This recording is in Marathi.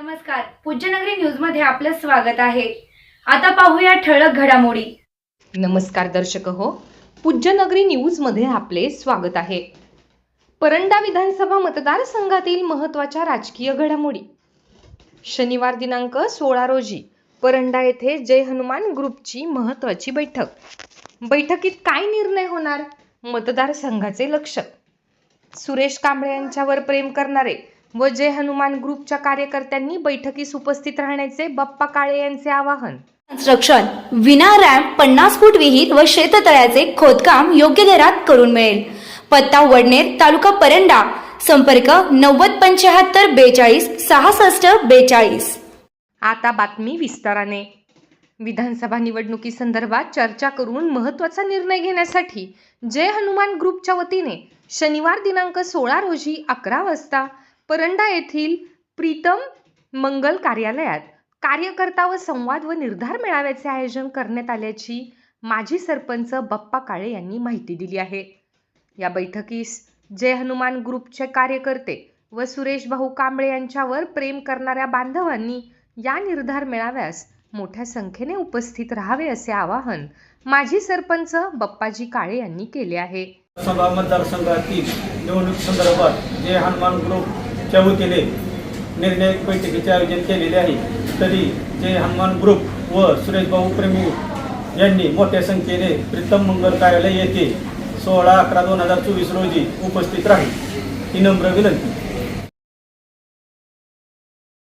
नमस्कार. पूज्यनगरी न्यूजमध्ये आपलं स्वागत आहे. आता पाहूया ठळक घडामोडी. नमस्कार दर्शक हो. पूज्यनगरी न्यूजमध्ये आपले स्वागत आहे. परंडा विधानसभा मतदारसंघातील महत्त्वाच्या राजकीय घडामोडी. शनिवार दिनांक सोळा रोजी परंडा येथे जय हनुमान ग्रुपची महत्त्वाची बैठक. बैठकीत काय निर्णय होणार? मतदारसंघाचे लक्ष. सुरेश कांबळे यांच्यावर प्रेम करणारे व जय हनुमान ग्रुपच्या कार्यकर्त्यांनी बैठकीस उपस्थित राहण्याचे बाप्पा काळे यांचे आवाहन. कन्स्ट्रक्शन विना रॅम्प पन्नास फूट विहीर व शेततळ्याचे खोदकाम योग्य दरात करून मिळेल. पत्ता वडनेर तालुका परंडा. संपर्क नव्वद पंच्याहत्तर बेचाळीस सहासष्ट बेचाळीस. आता बातमी विस्ताराने. विधानसभा निवडणुकीसंदर्भात चर्चा करून महत्त्वाचा निर्णय घेण्यासाठी जय हनुमान ग्रुपच्या वतीने शनिवार दिनांक सोळा रोजी अकरा वाजता परंडा येथील प्रीतम मंगल कार्यालयात कार्यकर्ता व संवाद व निर्धार मेळाव्याचे आयोजन करण्यात आल्याची माजी सरपंच बप्पा काळे यांनी माहिती दिली आहे. या बैठकीस जय हनुमान ग्रुपचे कार्यकर्ते व सुरेश भाऊ कांबळे यांच्यावर प्रेम करणाऱ्या बांधवांनी या निर्धार मेळाव्यास मोठ्या संख्येने उपस्थित राहावे असे आवाहन माजी सरपंच बप्पाजी काळे यांनी केले आहे. सभा मतदारसंघातील निवडणूक संदर्भात जय हनुमान ग्रुपच्या वतीने निर्णायक बैठकीचे आयोजन केलेले आहे. तरी जे हनुमान ग्रुप व सुरेशभाऊ प्रेमी यांनी मोठ्या संख्येने प्रीतम मंगल कार्यालय येथे सोळा अकरा दोन हजार चोवीस रोजी उपस्थित राहील. ही नम्र विनंती.